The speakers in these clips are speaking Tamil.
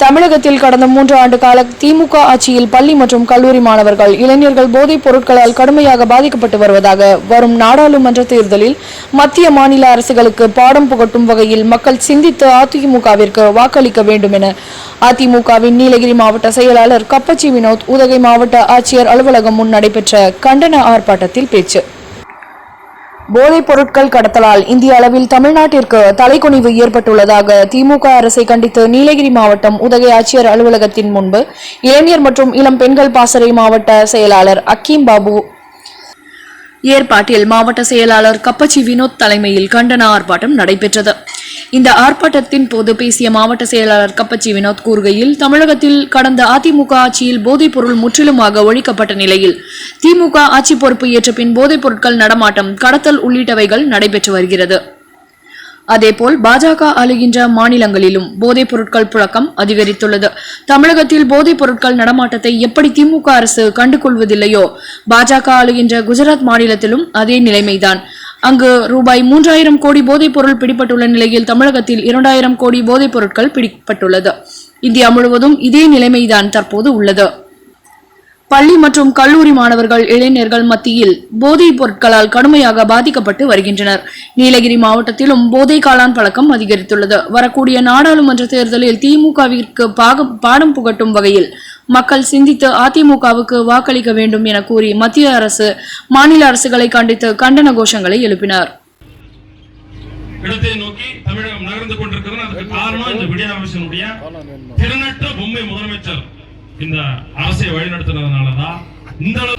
தமிழகத்தில் கடந்த மூன்று ஆண்டு கால திமுக ஆட்சியில் பள்ளி மற்றும் கல்லூரி மாணவர்கள் இளைஞர்கள் போதைப் பொருட்களால் கடுமையாக பாதிக்கப்பட்டு வருவதாக வரும் நாடாளுமன்ற தேர்தலில் மத்திய மாநில அரசுகளுக்கு பாடம் புகட்டும் வகையில் மக்கள் சிந்தித்து அதிமுகவிற்கு வாக்களிக்க வேண்டும் என அதிமுகவின் நீலகிரி மாவட்ட செயலாளர் கப்பச்சி வினோத் உதகை மாவட்ட ஆட்சியர் அலுவலகம் முன் நடைபெற்ற கண்டன ஆர்ப்பாட்டத்தில் பேச்சு. போதைப் பொருட்கள் கடத்தலால் இந்திய அளவில் தமிழ்நாட்டிற்கு தலைக்குனிவு ஏற்பட்டுள்ளதாக திமுக அரசை கண்டித்து நீலகிரி மாவட்டம் உதகை ஆட்சியர் அலுவலகத்தின் முன்பு இளைஞர் மற்றும் இளம் பெண்கள் பாசறை மாவட்ட செயலாளர் அக்கீம் பாபு. ஏற்பாட்டில் மாவட்ட செயலாளர் கப்பச்சி வினோத் தலைமையில் கண்டன ஆர்ப்பாட்டம் நடைபெற்றது. இந்த ஆர்ப்பாட்டத்தின் போது பேசிய மாவட்ட செயலாளர் கப்பச்சி வினோத் கூறுகையில் தமிழகத்தில் கடந்த அதிமுக ஆட்சியில் போதைப் பொருள் முற்றிலுமாக ஒழிக்கப்பட்ட நிலையில் திமுக ஆட்சி பொறுப்பு ஏற்ற பின் போதைப் பொருட்கள் நடமாட்டம் கடத்தல் உள்ளிட்டவைகள் நடைபெற்று வருகிறது. அதேபோல் பாஜக ஆளுகின்ற மாநிலங்களிலும் போதைப் பொருட்கள் புழக்கம் அதிகரித்துள்ளது. தமிழகத்தில் போதைப் பொருட்கள் நடமாட்டத்தை எப்படி திமுக அரசு கண்டுகொள்வதில்லையோ பாஜக ஆளுகின்ற குஜராத் மாநிலத்திலும் அதே நிலைமைதான். அங்கு ரூபாய் மூன்றாயிரம் கோடி போதைப் பொருள் பிடிபட்டுள்ள நிலையில் தமிழகத்தில் இரண்டாயிரம் கோடி போதைப் பொருட்கள் பிடிப்பட்டுள்ளது இந்தியா முழுவதும் இதே நிலைமைதான் தற்போது உள்ளது. பள்ளி மற்றும் கல்லூரி மாணவர்கள் இளைஞர்கள் மத்தியில் போதைப் பொருட்களால் கடுமையாக பாதிக்கப்பட்டு வருகின்றனர். நீலகிரி மாவட்டத்திலும் போதை காளான் பழக்கம் அதிகரித்துள்ளது. வரக்கூடிய நாடாளுமன்ற தேர்தலில் திமுகவிற்கு பாகம் பாடம் புகட்டும் வகையில் மக்கள் சிந்தித்து அதிமுகவுக்கு வாக்களிக்க வேண்டும் என கூறி மத்திய அரசு மாநில அரசுகளை கண்டித்து கண்டன கோஷங்களை எழுப்பினார். இடத்தை நோக்கி தமிழகம் நகர்ந்து கொண்டிருக்கிறது. அதுக்கு காரணம் இந்த விடியா அரசினுடைய திறனற்ற பொம்மை முதலமைச்சர் இந்த அரசை வழிநடத்தினதுனாலதான் இந்த அளவு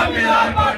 மக்கள் நலனை முன்னிறுத்தும்